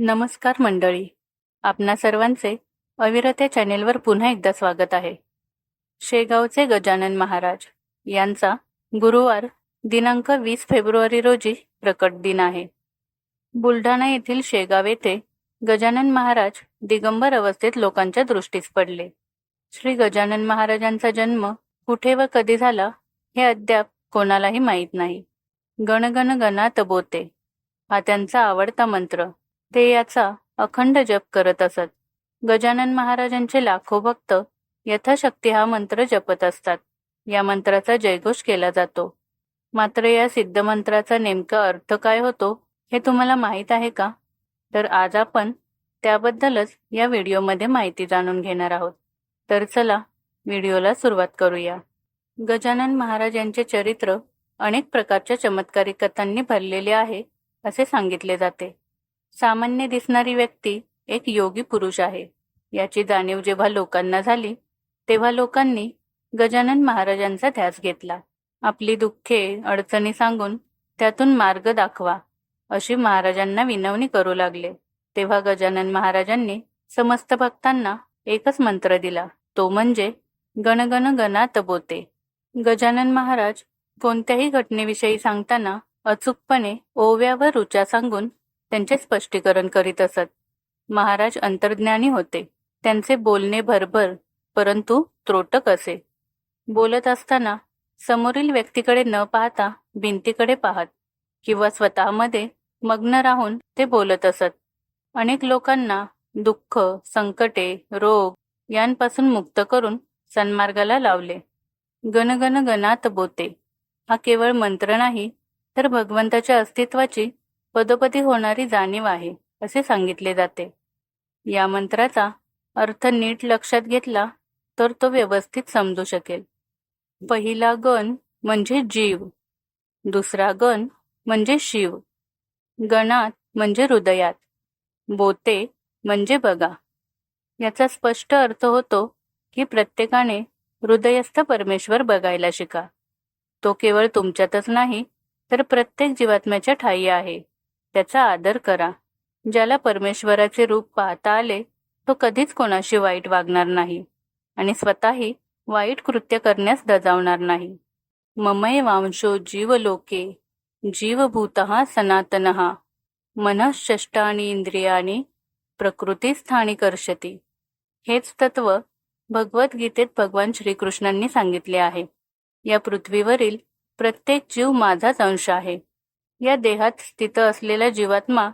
नमस्कार मंडळी. आपणा सर्वांचे अविरत या चॅनेलवर पुन्हा एकदा स्वागत आहे. शेगावचे गजानन महाराज यांचा गुरुवार दिनांक वीस फेब्रुवारी रोजी प्रकट दिन आहे. बुलढाणा येथील शेगाव येथे गजानन महाराज दिगंबर अवस्थेत लोकांच्या दृष्टीस पडले. श्री गजानन महाराजांचा जन्म कुठे व कधी झाला हे अद्याप कोणालाही माहीत नाही. गणगण गणात बोते. हा त्यांचा आवडता मंत्र. ते याचा अखंड जप करत असत. गजानन महाराजांचे लाखो भक्त यथाशक्ती हा मंत्र जपत असतात. या मंत्राचा जयघोष केला जातो. मात्र या सिद्ध मंत्राचा नेमका अर्थ काय होतो हे तुम्हाला माहीत आहे का? तर आज आपण त्याबद्दलच या व्हिडिओमध्ये माहिती जाणून घेणार आहोत. तर चला व्हिडिओला सुरुवात करूया. गजानन महाराज यांचे चरित्र अनेक प्रकारच्या चमत्कारिक कथांनी भरलेले आहे असे सांगितले जाते. सामान्य दिसणारी व्यक्ती एक योगी पुरुष आहे. याची जाणीव जेव्हा लोकांना झाली तेव्हा लोकांनी गजानन महाराजांचा ध्यास घेतला. आपली दुःखे अडचणी सांगून त्यातून मार्ग दाखवा अशी महाराजांना विनवणी करू लागले. तेव्हा गजानन महाराजांनी समस्त भक्तांना एकच मंत्र दिला तो म्हणजे गणगण गणात बोते. गजानन महाराज कोणत्याही घटनेविषयी सांगताना अचूकपणे ओव्या व रुचा सांगून त्यांचे स्पष्टीकरण करीत असत. महाराज अंतर्ज्ञानी होते. त्यांचे बोलणे भरभर परंतु त्रोटक असे. बोलत असताना समोरील व्यक्तीकडे न पाहता भिंतीकडे पाहत किंवा स्वतःमध्ये मग्न राहून ते बोलत असत. अनेक लोकांना दुःख संकटे रोग यांपासून मुक्त करून सन्मार्गाला लावले. गणगण गणात बोते. हा केवळ मंत्र नाही तर भगवंताच्या अस्तित्वाची पदोपदी होणारी जाणीव आहे असे सांगितले जाते. या मंत्राचा अर्थ नीट लक्षात घेतला तर तो व्यवस्थित समजू शकेल. पहिला गण म्हणजे जीव. दुसरा गण म्हणजे शिव. गणात म्हणजे हृदयात. बोते म्हणजे बघा. याचा स्पष्ट अर्थ होतो की प्रत्येकाने हृदयस्थ परमेश्वर बघायला शिका. तो केवळ तुमच्यातच नाही तर प्रत्येक जीवात्म्याच्या ठाई आहे. त्याचा आदर करा. ज्याला परमेश्वराचे रूप पाहता आले तो कधीच कोणाशी वाईट वागणार नाही आणि स्वतःही वाईट कृत्य करण्यास दजावणार नाही. ममय वांशो जीव लोके जीवभूत सनातन मनःष्टानी इंद्रियानी प्रकृतीस्थानी कर्षती. हेच तत्व भगवद्गीतेत भगवान श्रीकृष्णांनी सांगितले आहे. या पृथ्वीवरील प्रत्येक जीव माझाच अंश आहे. या देहात स्थित असलेला जीवात्मा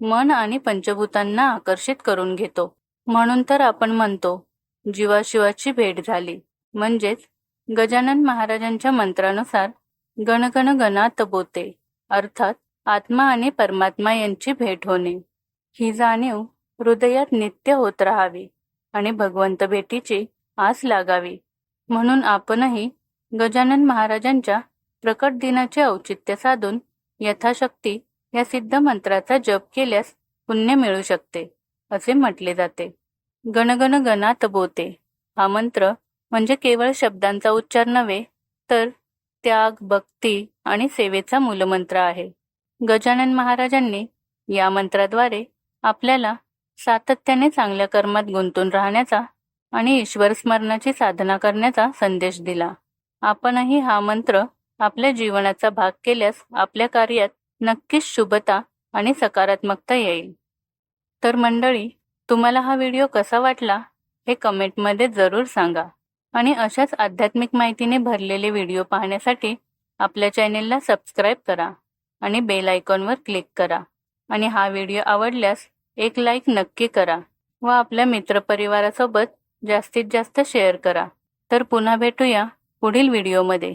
मन आणि पंचभूतांना आकर्षित करून घेतो. म्हणून तर आपण म्हणतो जीवाशिवाची भेट झाली. म्हणजेच गजानन महाराजांच्या मंत्रानुसार गणगण गणात बोते. अर्थात आत्मा आणि परमात्मा यांची भेट होणे. ही जाणीव हृदयात नित्य होत राहावी आणि भगवंत भेटीची आस लागावी. म्हणून आपणही गजानन महाराजांच्या प्रकट दिनाचे औचित्य साधून यथाशक्ती या सिद्ध मंत्राचा जप केल्यास पुण्य मिळू शकते असे म्हटले जाते. गणगण गणात बोते. हा मंत्र म्हणजे केवळ शब्दांचा उच्चार नव्हे तर त्याग भक्ती आणि सेवेचा मूलमंत्र आहे. गजानन महाराजांनी या मंत्राद्वारे आपल्याला सातत्याने चांगल्या कर्मात गुंतून राहण्याचा आणि ईश्वर स्मरणाची साधना करण्याचा संदेश दिला. आपणही हा मंत्र आपल्या जीवनाचा भाग केल्यास आपल्या कार्यात नक्कीच शुभता आणि सकारात्मकता येईल. तर मंडळी तुम्हाला हा व्हिडिओ कसा वाटला हे कमेंटमध्ये जरूर सांगा आणि अशाच आध्यात्मिक माहितीने भरलेले व्हिडिओ पाहण्यासाठी आपल्या चॅनेलला सबस्क्राईब करा आणि बेल आयकॉनवर क्लिक करा आणि हा व्हिडिओ आवडल्यास एक लाईक नक्की करा व आपल्या मित्रपरिवारासोबत जास्तीत जास्त शेअर करा. तर पुन्हा भेटूया पुढील व्हिडिओमध्ये.